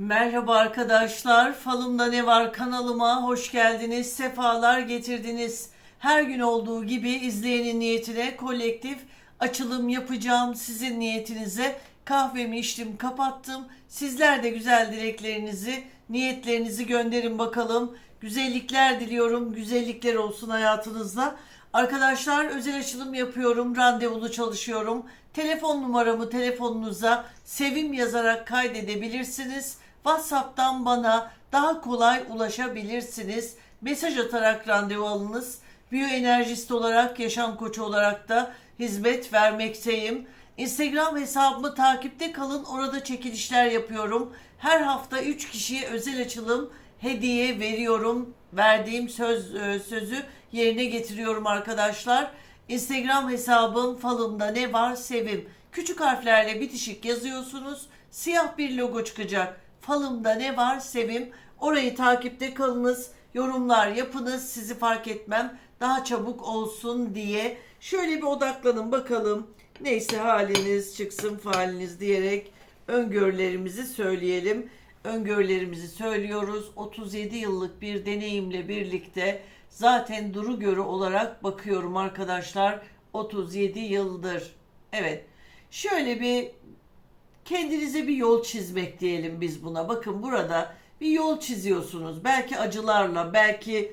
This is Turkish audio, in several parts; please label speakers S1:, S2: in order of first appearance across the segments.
S1: Merhaba arkadaşlar. Falımda ne var kanalıma hoş geldiniz. Sefalar getirdiniz. Her gün olduğu gibi izleyenin niyetine kolektif açılım yapacağım. Sizin niyetinize kahvemi içtim, kapattım. Sizler de güzel dileklerinizi, niyetlerinizi gönderin bakalım. Güzellikler diliyorum. Güzellikler olsun hayatınızda. Arkadaşlar özel açılım yapıyorum. Randevulu çalışıyorum. Telefon numaramı telefonunuza sevim yazarak kaydedebilirsiniz. WhatsApp'tan bana daha kolay ulaşabilirsiniz. Mesaj atarak randevu alınız. Biyoenerjist olarak, yaşam koçu olarak da hizmet vermekteyim. Instagram hesabımı takipte kalın. Orada çekilişler yapıyorum. Her hafta 3 kişiye özel açılım hediye veriyorum. Verdiğim söz e, sözü yerine getiriyorum arkadaşlar. Instagram hesabım falımda ne var sevim. Küçük harflerle bitişik yazıyorsunuz. Siyah bir logo çıkacak. Falımda ne var sevim. Orayı takipte kalınız. Yorumlar yapınız. Sizi fark etmem. Daha çabuk olsun diye. Şöyle bir odaklanın bakalım. Neyse haliniz çıksın faliniz diyerek öngörülerimizi söyleyelim. Öngörülerimizi söylüyoruz. 37 yıllık bir deneyimle birlikte zaten duru görü olarak bakıyorum arkadaşlar. 37 yıldır. Evet. Şöyle bir kendinize bir yol çizmek diyelim biz buna. Bakın burada bir yol çiziyorsunuz. Belki acılarla, belki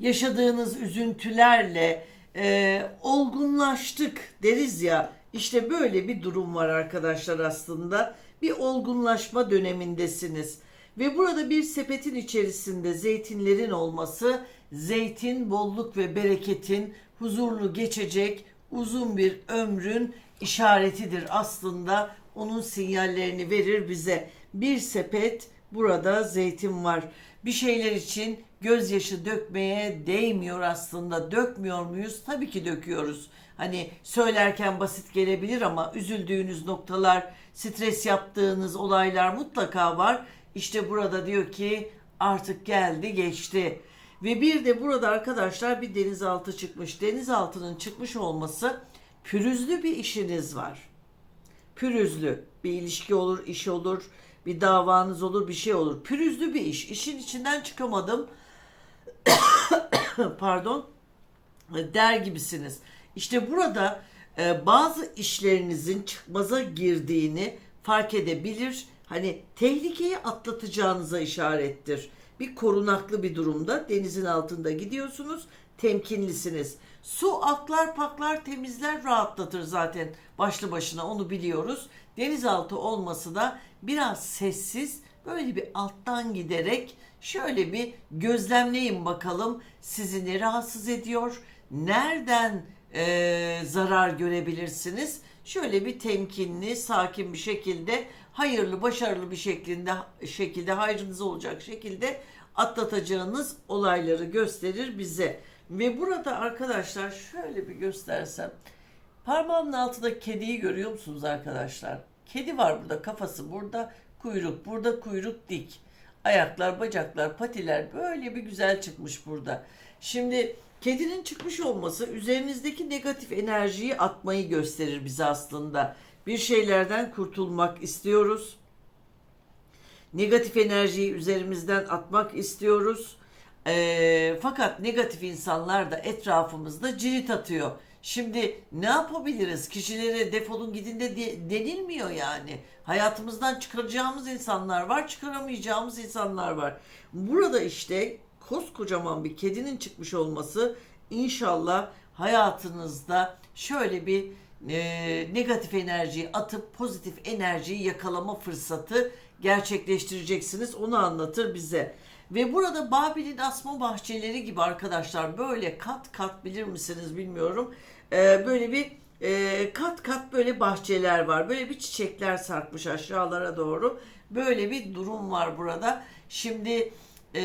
S1: yaşadığınız üzüntülerle e, olgunlaştık deriz ya. İşte böyle bir durum var arkadaşlar aslında. Bir olgunlaşma dönemindesiniz. Ve burada bir sepetin içerisinde zeytinlerin olması, zeytin bolluk ve bereketin huzurlu geçecek uzun bir ömrün işaretidir aslında. Onun sinyallerini verir bize. Bir sepet burada zeytin var. Bir şeyler için gözyaşı dökmeye değmiyor aslında. Dökmüyor muyuz? Tabii ki döküyoruz. Hani söylerken basit gelebilir ama üzüldüğünüz noktalar, stres yaptığınız olaylar mutlaka var. İşte burada diyor ki artık geldi geçti. Ve bir de burada arkadaşlar bir denizaltı çıkmış. Denizaltının çıkmış olması pürüzlü bir işiniz var. Pürüzlü bir ilişki olur, iş olur, bir davanız olur, bir şey olur. Pürüzlü bir iş. İşin içinden çıkamadım. Pardon. Der gibisiniz. İşte burada e, bazı işlerinizin çıkmaza girdiğini fark edebilir. Hani tehlikeyi atlatacağınıza işarettir. Bir korunaklı bir durumda denizin altında gidiyorsunuz. Temkinlisiniz. Su aklar paklar temizler rahatlatır zaten başlı başına onu biliyoruz. Denizaltı olması da biraz sessiz böyle bir alttan giderek şöyle bir gözlemleyin bakalım sizi ne rahatsız ediyor, nereden e, zarar görebilirsiniz. Şöyle bir temkinli, sakin bir şekilde, hayırlı, başarılı bir şekilde şekilde hayrınız olacak şekilde atlatacağınız olayları gösterir bize. Ve burada arkadaşlar şöyle bir göstersem. Parmağımın altında kediyi görüyor musunuz arkadaşlar? Kedi var burada, kafası burada, kuyruk, burada kuyruk dik. Ayaklar, bacaklar, patiler böyle bir güzel çıkmış burada. Şimdi kedinin çıkmış olması üzerinizdeki negatif enerjiyi atmayı gösterir bize aslında. Bir şeylerden kurtulmak istiyoruz. Negatif enerjiyi üzerimizden atmak istiyoruz. Ee, fakat negatif insanlar da etrafımızda cirit atıyor. Şimdi ne yapabiliriz? Kişilere defolun gidin de- denilmiyor yani. Hayatımızdan çıkaracağımız insanlar var, çıkaramayacağımız insanlar var. Burada işte koskocaman bir kedinin çıkmış olması inşallah hayatınızda şöyle bir e, negatif enerjiyi atıp pozitif enerjiyi yakalama fırsatı gerçekleştireceksiniz. Onu anlatır bize. Ve burada Babil'in asma bahçeleri gibi arkadaşlar böyle kat kat bilir misiniz bilmiyorum. Ee, böyle bir e, kat kat böyle bahçeler var. Böyle bir çiçekler sarkmış aşağılara doğru. Böyle bir durum var burada. Şimdi e,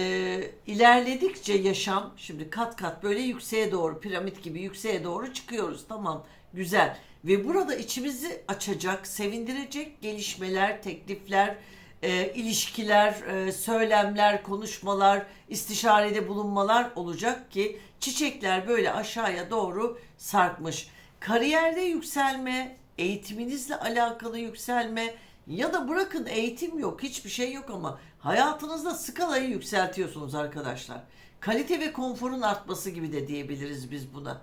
S1: ilerledikçe yaşam şimdi kat kat böyle yükseğe doğru piramit gibi yükseğe doğru çıkıyoruz. Tamam güzel. Ve burada içimizi açacak, sevindirecek gelişmeler, teklifler, e, ilişkiler, e, söylemler, konuşmalar, istişarede bulunmalar olacak ki çiçekler böyle aşağıya doğru sarkmış. Kariyerde yükselme, eğitiminizle alakalı yükselme, Ya da bırakın eğitim yok, hiçbir şey yok ama hayatınızda skalayı yükseltiyorsunuz arkadaşlar. Kalite ve konforun artması gibi de diyebiliriz biz buna.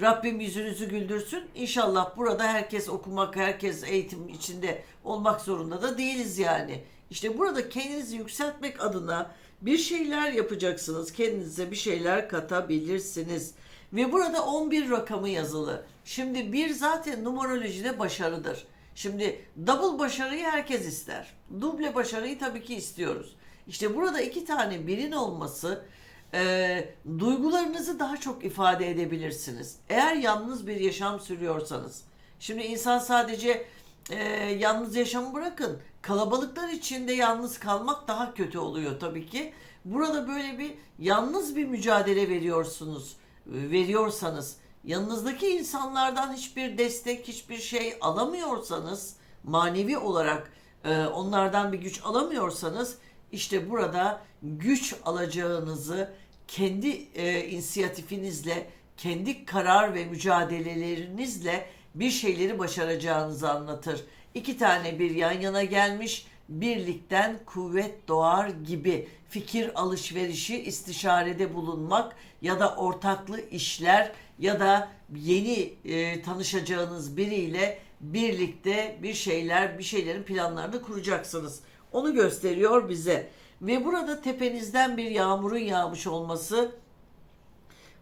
S1: Rabbim yüzünüzü güldürsün. İnşallah burada herkes okumak, herkes eğitim içinde olmak zorunda da değiliz yani. İşte burada kendinizi yükseltmek adına bir şeyler yapacaksınız. Kendinize bir şeyler katabilirsiniz. Ve burada 11 rakamı yazılı. Şimdi bir zaten numerolojide başarıdır. Şimdi double başarıyı herkes ister. Duble başarıyı tabii ki istiyoruz. İşte burada iki tane birin olması e, duygularınızı daha çok ifade edebilirsiniz. Eğer yalnız bir yaşam sürüyorsanız. Şimdi insan sadece e, yalnız yaşamı bırakın. Kalabalıklar içinde yalnız kalmak daha kötü oluyor tabii ki. Burada böyle bir yalnız bir mücadele veriyorsunuz. e, Veriyorsanız yanınızdaki insanlardan hiçbir destek, hiçbir şey alamıyorsanız manevi olarak e, onlardan bir güç alamıyorsanız işte burada güç alacağınızı kendi e, inisiyatifinizle, kendi karar ve mücadelelerinizle bir şeyleri başaracağınızı anlatır. İki tane bir yan yana gelmiş, birlikten kuvvet doğar gibi fikir alışverişi, istişarede bulunmak ya da ortaklı işler ya da yeni e, tanışacağınız biriyle birlikte bir şeyler, bir şeylerin planlarını kuracaksınız. Onu gösteriyor bize. Ve burada tepenizden bir yağmurun yağmış olması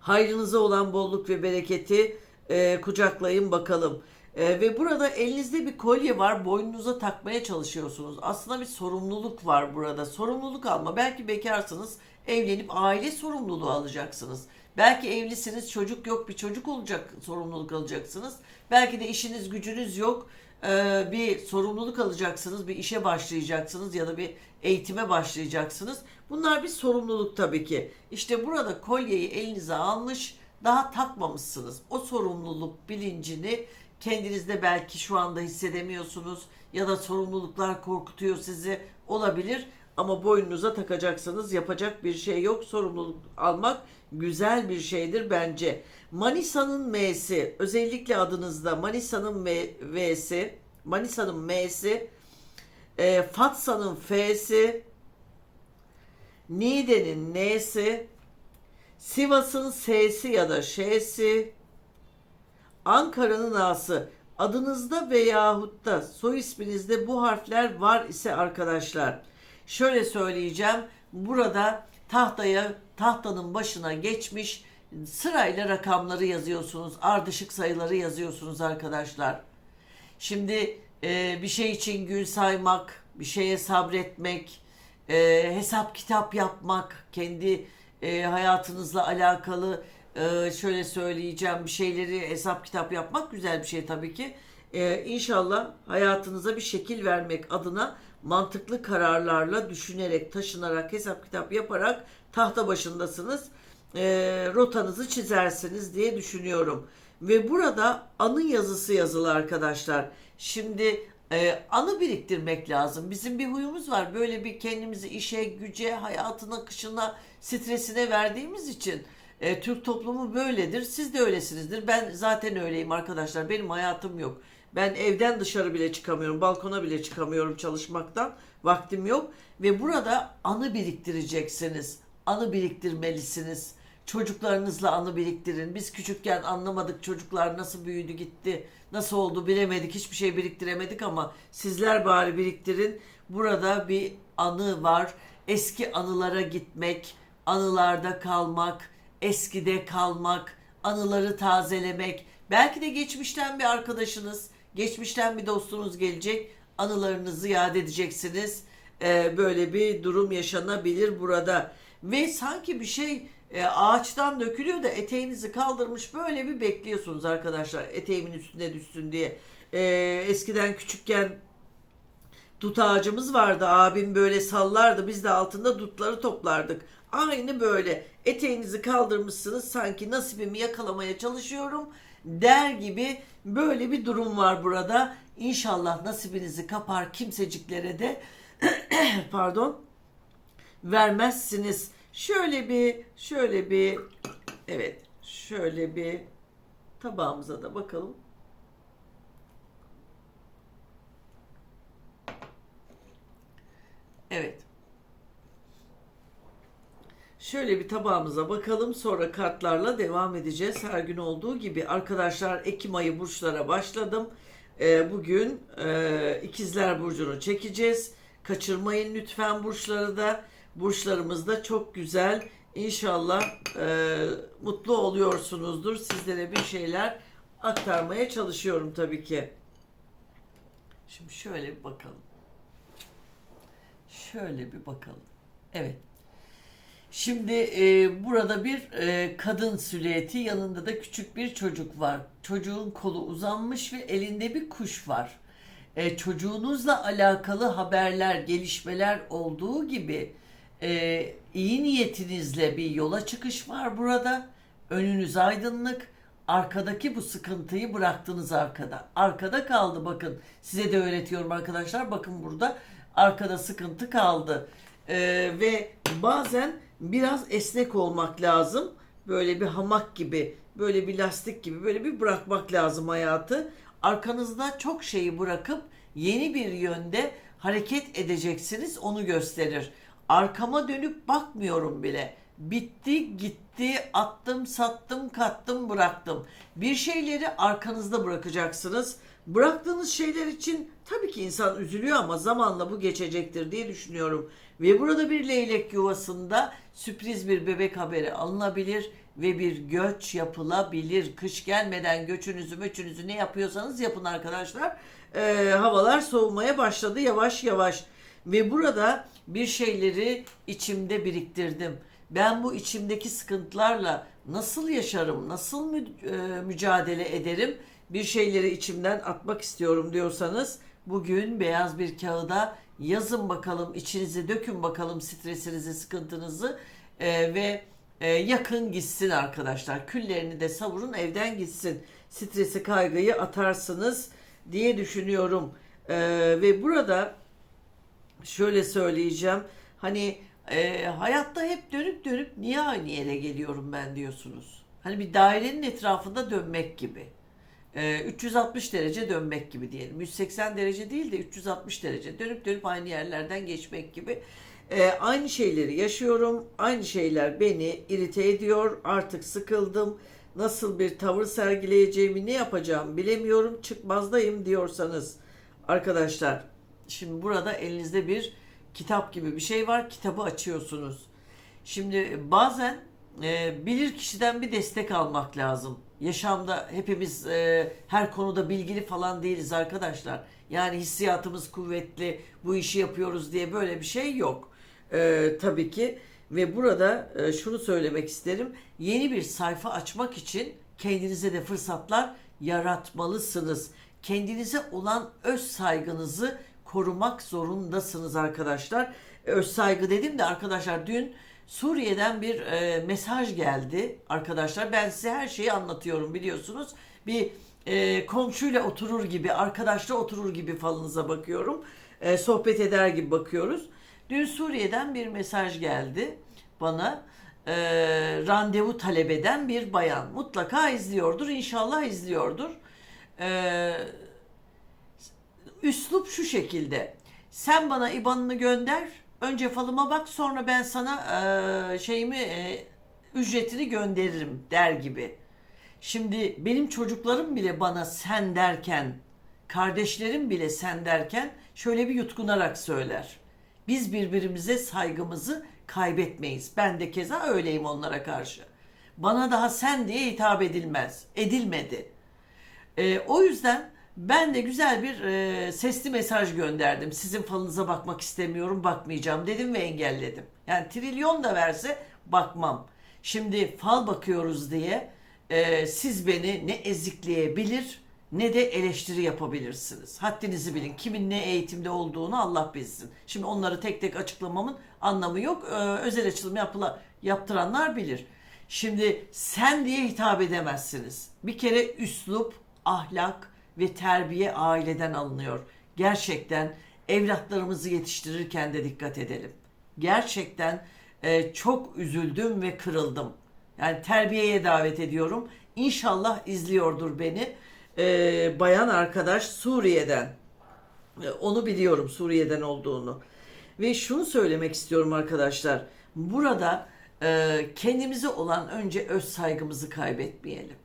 S1: hayrınıza olan bolluk ve bereketi e, kucaklayın bakalım. E, ve burada elinizde bir kolye var, boynunuza takmaya çalışıyorsunuz. Aslında bir sorumluluk var burada. Sorumluluk alma. Belki bekarsınız, evlenip aile sorumluluğu alacaksınız. Belki evlisiniz, çocuk yok, bir çocuk olacak, sorumluluk alacaksınız. Belki de işiniz, gücünüz yok, e, bir sorumluluk alacaksınız, bir işe başlayacaksınız ya da bir eğitime başlayacaksınız. Bunlar bir sorumluluk tabii ki. İşte burada kolyeyi elinize almış, daha takmamışsınız. O sorumluluk bilincini kendinizde belki şu anda hissedemiyorsunuz ya da sorumluluklar korkutuyor sizi olabilir ama boynunuza takacaksınız yapacak bir şey yok sorumluluk almak güzel bir şeydir bence. Manisa'nın M'si özellikle adınızda Manisa'nın V'si Manisa'nın M'si e, Fatsa'nın F'si Niğde'nin N'si Sivas'ın S'si ya da Ş'si Ankara'nın A'sı adınızda veyahut da soy isminizde bu harfler var ise arkadaşlar şöyle söyleyeceğim burada tahtaya tahtanın başına geçmiş sırayla rakamları yazıyorsunuz ardışık sayıları yazıyorsunuz arkadaşlar. Şimdi e, bir şey için gün saymak, bir şeye sabretmek, e, hesap kitap yapmak, kendi e, hayatınızla alakalı e, şöyle söyleyeceğim bir şeyleri hesap kitap yapmak güzel bir şey tabii ki. E, inşallah hayatınıza bir şekil vermek adına mantıklı kararlarla düşünerek, taşınarak, hesap kitap yaparak tahta başındasınız. E, rotanızı çizersiniz diye düşünüyorum. Ve burada anı yazısı yazılı arkadaşlar. Şimdi e, anı biriktirmek lazım. Bizim bir huyumuz var. Böyle bir kendimizi işe, güce, hayatın akışına, stresine verdiğimiz için e, Türk toplumu böyledir. Siz de öylesinizdir. Ben zaten öyleyim arkadaşlar. Benim hayatım yok. Ben evden dışarı bile çıkamıyorum. Balkona bile çıkamıyorum çalışmaktan. Vaktim yok. Ve burada anı biriktireceksiniz. Anı biriktirmelisiniz. Çocuklarınızla anı biriktirin. Biz küçükken anlamadık çocuklar nasıl büyüdü gitti, nasıl oldu bilemedik, hiçbir şey biriktiremedik ama sizler bari biriktirin. Burada bir anı var. Eski anılara gitmek, anılarda kalmak, eskide kalmak, anıları tazelemek. Belki de geçmişten bir arkadaşınız, geçmişten bir dostunuz gelecek. Anılarınızı yad edeceksiniz. Ee, böyle bir durum yaşanabilir burada. Ve sanki bir şey e, ağaçtan dökülüyor da eteğinizi kaldırmış böyle bir bekliyorsunuz arkadaşlar. Eteğimin üstüne düşsün diye. Ee, eskiden küçükken dut ağacımız vardı. Abim böyle sallardı. Biz de altında dutları toplardık. Aynı böyle eteğinizi kaldırmışsınız sanki nasibimi yakalamaya çalışıyorum der gibi böyle bir durum var burada. İnşallah nasibinizi kapar kimseciklere de pardon vermezsiniz. Şöyle bir şöyle bir evet şöyle bir tabağımıza da bakalım. Evet. Şöyle bir tabağımıza bakalım sonra kartlarla devam edeceğiz. Her gün olduğu gibi arkadaşlar Ekim ayı burçlara başladım. Ee, bugün e, ikizler burcunu çekeceğiz. Kaçırmayın lütfen burçları da. Burçlarımız da çok güzel. İnşallah e, mutlu oluyorsunuzdur. Sizlere bir şeyler aktarmaya çalışıyorum tabii ki. Şimdi şöyle bir bakalım. Şöyle bir bakalım. Evet. Şimdi e, burada bir e, kadın silüeti yanında da küçük bir çocuk var. Çocuğun kolu uzanmış ve elinde bir kuş var. E, çocuğunuzla alakalı haberler, gelişmeler olduğu gibi e, iyi niyetinizle bir yola çıkış var burada. Önünüz aydınlık. Arkadaki bu sıkıntıyı bıraktınız arkada. Arkada kaldı bakın. Size de öğretiyorum arkadaşlar. Bakın burada arkada sıkıntı kaldı. Ee, ve bazen biraz esnek olmak lazım. Böyle bir hamak gibi, böyle bir lastik gibi böyle bir bırakmak lazım hayatı. Arkanızda çok şeyi bırakıp yeni bir yönde hareket edeceksiniz. Onu gösterir. Arkama dönüp bakmıyorum bile. Bitti, gitti, attım, sattım, kattım, bıraktım. Bir şeyleri arkanızda bırakacaksınız. Bıraktığınız şeyler için tabii ki insan üzülüyor ama zamanla bu geçecektir diye düşünüyorum. Ve burada bir leylek yuvasında sürpriz bir bebek haberi alınabilir ve bir göç yapılabilir. Kış gelmeden göçünüzü möçünüzü ne yapıyorsanız yapın arkadaşlar. Ee, havalar soğumaya başladı yavaş yavaş. Ve burada bir şeyleri içimde biriktirdim. Ben bu içimdeki sıkıntılarla nasıl yaşarım, nasıl mü- e, mücadele ederim? Bir şeyleri içimden atmak istiyorum diyorsanız bugün beyaz bir kağıda yazın bakalım, içinize dökün bakalım stresinizi, sıkıntınızı e, ve e, yakın gitsin arkadaşlar. Küllerini de savurun, evden gitsin. Stresi, kaygıyı atarsınız diye düşünüyorum. E, ve burada şöyle söyleyeceğim. Hani e, hayatta hep dönüp dönüp niye aynı yere geliyorum ben diyorsunuz. Hani bir dairenin etrafında dönmek gibi. E, 360 derece dönmek gibi diyelim. 180 derece değil de 360 derece dönüp dönüp aynı yerlerden geçmek gibi. E, aynı şeyleri yaşıyorum. Aynı şeyler beni irite ediyor. Artık sıkıldım. Nasıl bir tavır sergileyeceğimi, ne yapacağımı bilemiyorum. Çıkmazdayım diyorsanız arkadaşlar Şimdi burada elinizde bir kitap gibi bir şey var. Kitabı açıyorsunuz. Şimdi bazen e, bilir kişiden bir destek almak lazım. Yaşamda hepimiz e, her konuda bilgili falan değiliz arkadaşlar. Yani hissiyatımız kuvvetli, bu işi yapıyoruz diye böyle bir şey yok. E, tabii ki ve burada e, şunu söylemek isterim. Yeni bir sayfa açmak için kendinize de fırsatlar yaratmalısınız. Kendinize olan öz saygınızı korumak zorundasınız arkadaşlar. Öz saygı dedim de arkadaşlar dün Suriye'den bir e, mesaj geldi arkadaşlar. Ben size her şeyi anlatıyorum biliyorsunuz. Bir e, komşuyla oturur gibi, arkadaşla oturur gibi falınıza bakıyorum. E, sohbet eder gibi bakıyoruz. Dün Suriye'den bir mesaj geldi bana. E, randevu talep eden bir bayan. Mutlaka izliyordur, inşallah izliyordur. Eee üslup şu şekilde. Sen bana IBAN'ını gönder. Önce falıma bak sonra ben sana eee, şeyimi eee, ücretini gönderirim der gibi. Şimdi benim çocuklarım bile bana sen derken, kardeşlerim bile sen derken şöyle bir yutkunarak söyler. Biz birbirimize saygımızı kaybetmeyiz. Ben de keza öyleyim onlara karşı. Bana daha sen diye hitap edilmez. Edilmedi. Ee, o yüzden ben de güzel bir e, sesli mesaj gönderdim. Sizin falınıza bakmak istemiyorum, bakmayacağım dedim ve engelledim. Yani trilyon da verse bakmam. Şimdi fal bakıyoruz diye e, siz beni ne ezikleyebilir ne de eleştiri yapabilirsiniz. Haddinizi bilin. Kimin ne eğitimde olduğunu Allah bilsin. Şimdi onları tek tek açıklamamın anlamı yok. Ee, özel açılım yapıla, yaptıranlar bilir. Şimdi sen diye hitap edemezsiniz. Bir kere üslup, ahlak ve terbiye aileden alınıyor. Gerçekten evlatlarımızı yetiştirirken de dikkat edelim. Gerçekten e, çok üzüldüm ve kırıldım. Yani terbiyeye davet ediyorum. İnşallah izliyordur beni. E, bayan arkadaş Suriye'den. E, Onu biliyorum Suriye'den olduğunu. Ve şunu söylemek istiyorum arkadaşlar. Burada e, kendimize olan önce öz saygımızı kaybetmeyelim.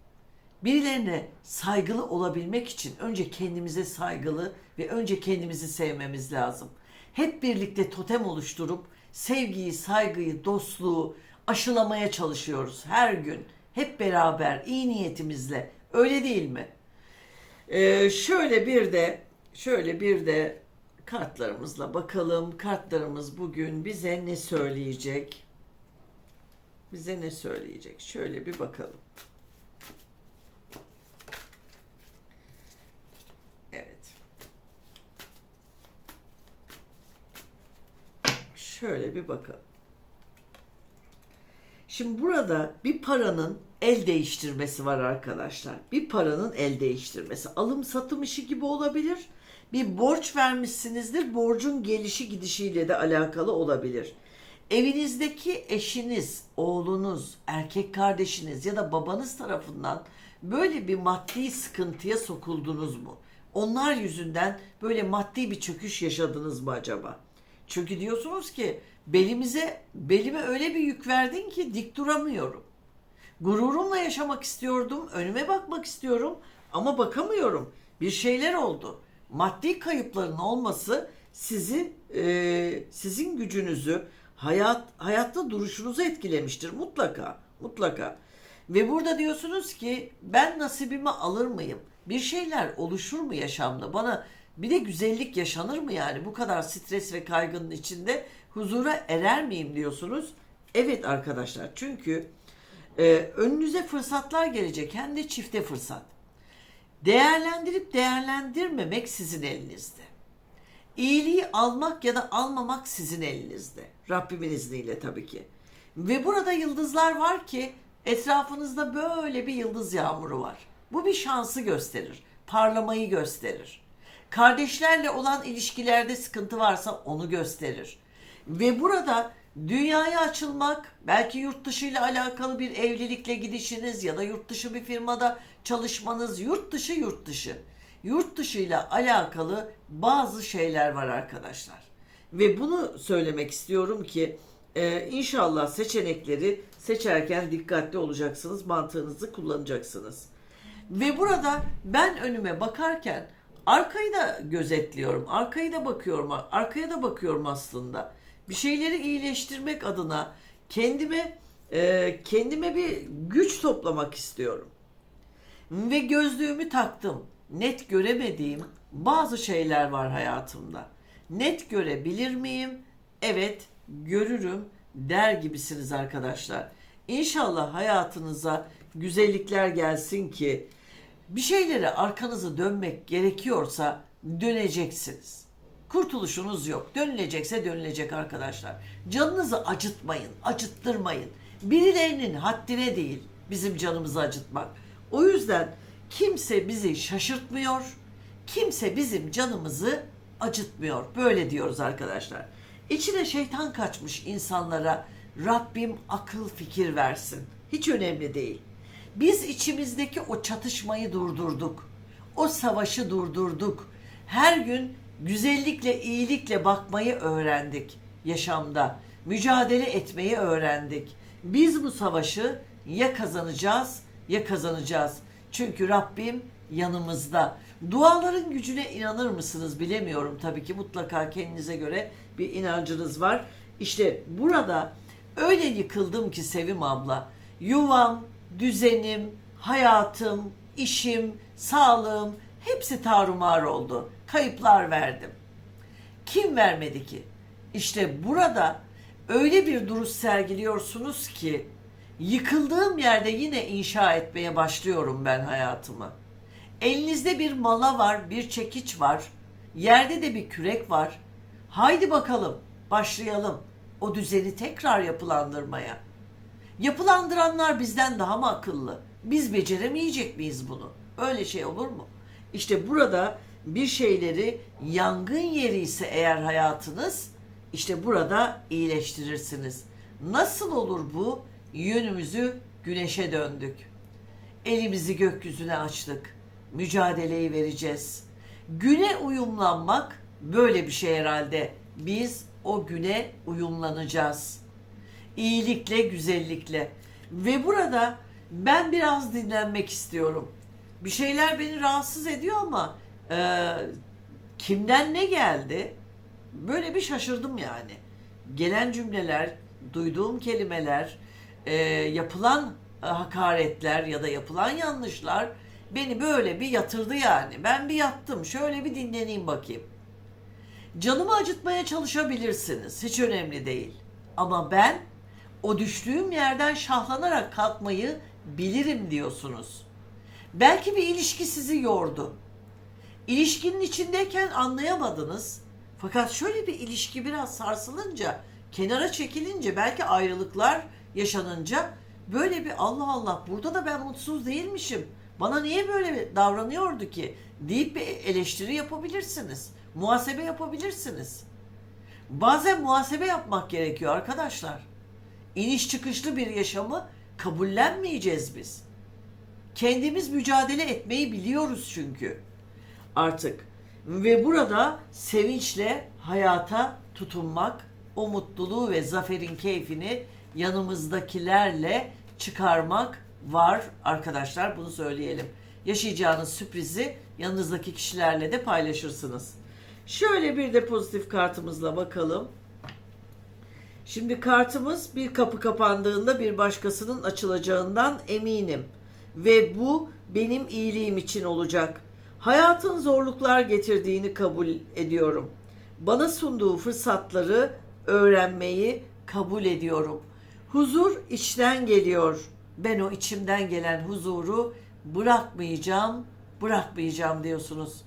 S1: Birilerine saygılı olabilmek için önce kendimize saygılı ve önce kendimizi sevmemiz lazım. Hep birlikte totem oluşturup sevgiyi, saygıyı, dostluğu aşılamaya çalışıyoruz her gün. Hep beraber iyi niyetimizle. Öyle değil mi? Ee, şöyle bir de şöyle bir de kartlarımızla bakalım. Kartlarımız bugün bize ne söyleyecek? Bize ne söyleyecek? Şöyle bir bakalım. Evet. Şöyle bir bakalım. Şimdi burada bir paranın el değiştirmesi var arkadaşlar. Bir paranın el değiştirmesi. Alım satım işi gibi olabilir. Bir borç vermişsinizdir. Borcun gelişi gidişiyle de alakalı olabilir. Evinizdeki eşiniz, oğlunuz, erkek kardeşiniz ya da babanız tarafından böyle bir maddi sıkıntıya sokuldunuz mu? Onlar yüzünden böyle maddi bir çöküş yaşadınız mı acaba? Çünkü diyorsunuz ki belimize belime öyle bir yük verdin ki dik duramıyorum. Gururumla yaşamak istiyordum, önüme bakmak istiyorum ama bakamıyorum. Bir şeyler oldu. Maddi kayıpların olması sizi e, sizin gücünüzü, hayat hayatta duruşunuzu etkilemiştir mutlaka. Mutlaka. Ve burada diyorsunuz ki ben nasibimi alır mıyım? Bir şeyler oluşur mu yaşamda? Bana bir de güzellik yaşanır mı yani? Bu kadar stres ve kaygının içinde huzura erer miyim diyorsunuz? Evet arkadaşlar çünkü e, önünüze fırsatlar gelecek hem de çifte fırsat. Değerlendirip değerlendirmemek sizin elinizde. İyiliği almak ya da almamak sizin elinizde. Rabbimin izniyle tabii ki. Ve burada yıldızlar var ki etrafınızda böyle bir yıldız yağmuru var. Bu bir şansı gösterir. Parlamayı gösterir. Kardeşlerle olan ilişkilerde sıkıntı varsa onu gösterir. Ve burada dünyaya açılmak, belki yurt dışı ile alakalı bir evlilikle gidişiniz ya da yurt dışı bir firmada çalışmanız, yurt dışı yurt dışı. Yurt dışı ile alakalı bazı şeyler var arkadaşlar. Ve bunu söylemek istiyorum ki e, inşallah seçenekleri seçerken dikkatli olacaksınız, mantığınızı kullanacaksınız. Ve burada ben önüme bakarken arkayı da gözetliyorum, arkayı da bakıyorum, arkaya da bakıyorum aslında. Bir şeyleri iyileştirmek adına kendime e, kendime bir güç toplamak istiyorum. Ve gözlüğümü taktım. Net göremediğim bazı şeyler var hayatımda. Net görebilir miyim? Evet, görürüm der gibisiniz arkadaşlar. İnşallah hayatınıza güzellikler gelsin ki bir şeylere arkanızı dönmek gerekiyorsa döneceksiniz. Kurtuluşunuz yok. Dönülecekse dönülecek arkadaşlar. Canınızı acıtmayın, acıttırmayın. Birilerinin haddine değil bizim canımızı acıtmak. O yüzden kimse bizi şaşırtmıyor. Kimse bizim canımızı acıtmıyor. Böyle diyoruz arkadaşlar. İçine şeytan kaçmış insanlara Rabbim akıl fikir versin. Hiç önemli değil. Biz içimizdeki o çatışmayı durdurduk. O savaşı durdurduk. Her gün güzellikle, iyilikle bakmayı öğrendik yaşamda. Mücadele etmeyi öğrendik. Biz bu savaşı ya kazanacağız ya kazanacağız. Çünkü Rabbim yanımızda. Duaların gücüne inanır mısınız bilemiyorum tabii ki mutlaka kendinize göre bir inancınız var. İşte burada öyle yıkıldım ki Sevim abla. Yuvam, düzenim, hayatım, işim, sağlığım hepsi tarumar oldu. Kayıplar verdim. Kim vermedi ki? İşte burada öyle bir duruş sergiliyorsunuz ki yıkıldığım yerde yine inşa etmeye başlıyorum ben hayatımı. Elinizde bir mala var, bir çekiç var. Yerde de bir kürek var. Haydi bakalım başlayalım o düzeni tekrar yapılandırmaya. Yapılandıranlar bizden daha mı akıllı? Biz beceremeyecek miyiz bunu? Öyle şey olur mu? İşte burada bir şeyleri yangın yeri ise eğer hayatınız işte burada iyileştirirsiniz. Nasıl olur bu? Yönümüzü güneşe döndük. Elimizi gökyüzüne açtık. Mücadeleyi vereceğiz. Güne uyumlanmak böyle bir şey herhalde. Biz o güne uyumlanacağız. İyilikle, güzellikle. Ve burada ben biraz dinlenmek istiyorum. Bir şeyler beni rahatsız ediyor ama e, kimden ne geldi? Böyle bir şaşırdım yani. Gelen cümleler, duyduğum kelimeler, e, yapılan e, hakaretler ya da yapılan yanlışlar beni böyle bir yatırdı yani. Ben bir yattım. Şöyle bir dinleneyim bakayım. Canımı acıtmaya çalışabilirsiniz. Hiç önemli değil. Ama ben o düştüğüm yerden şahlanarak kalkmayı bilirim diyorsunuz. Belki bir ilişki sizi yordu. İlişkinin içindeyken anlayamadınız. Fakat şöyle bir ilişki biraz sarsılınca, kenara çekilince, belki ayrılıklar yaşanınca böyle bir Allah Allah burada da ben mutsuz değilmişim. Bana niye böyle davranıyordu ki deyip bir eleştiri yapabilirsiniz. Muhasebe yapabilirsiniz. Bazen muhasebe yapmak gerekiyor arkadaşlar. İniş çıkışlı bir yaşamı kabullenmeyeceğiz biz. Kendimiz mücadele etmeyi biliyoruz çünkü. Artık ve burada sevinçle hayata tutunmak, o mutluluğu ve zaferin keyfini yanımızdakilerle çıkarmak var arkadaşlar. Bunu söyleyelim. Yaşayacağınız sürprizi yanınızdaki kişilerle de paylaşırsınız. Şöyle bir de pozitif kartımızla bakalım. Şimdi kartımız bir kapı kapandığında bir başkasının açılacağından eminim. Ve bu benim iyiliğim için olacak. Hayatın zorluklar getirdiğini kabul ediyorum. Bana sunduğu fırsatları öğrenmeyi kabul ediyorum. Huzur içten geliyor. Ben o içimden gelen huzuru bırakmayacağım, bırakmayacağım diyorsunuz.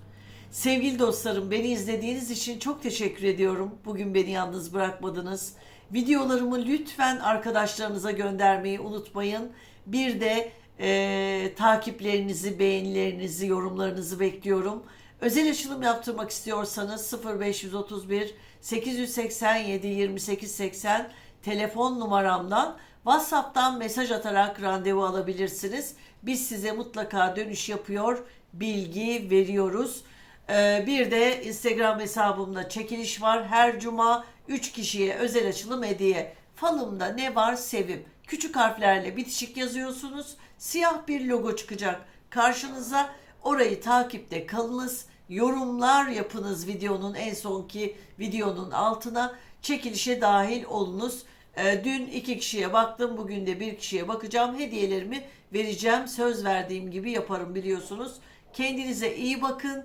S1: Sevgili dostlarım beni izlediğiniz için çok teşekkür ediyorum. Bugün beni yalnız bırakmadınız. Videolarımı lütfen arkadaşlarınıza göndermeyi unutmayın. Bir de e, takiplerinizi, beğenilerinizi, yorumlarınızı bekliyorum. Özel açılım yaptırmak istiyorsanız 0531 887 2880 telefon numaramdan WhatsApp'tan mesaj atarak randevu alabilirsiniz. Biz size mutlaka dönüş yapıyor, bilgi veriyoruz. Ee, bir de Instagram hesabımda çekiliş var. Her cuma 3 kişiye özel açılım hediye. Falımda ne var sevim. Küçük harflerle bitişik yazıyorsunuz. Siyah bir logo çıkacak karşınıza. Orayı takipte kalınız. Yorumlar yapınız videonun en sonki videonun altına. Çekilişe dahil olunuz. Ee, dün iki kişiye baktım. Bugün de bir kişiye bakacağım. Hediyelerimi vereceğim. Söz verdiğim gibi yaparım biliyorsunuz. Kendinize iyi bakın.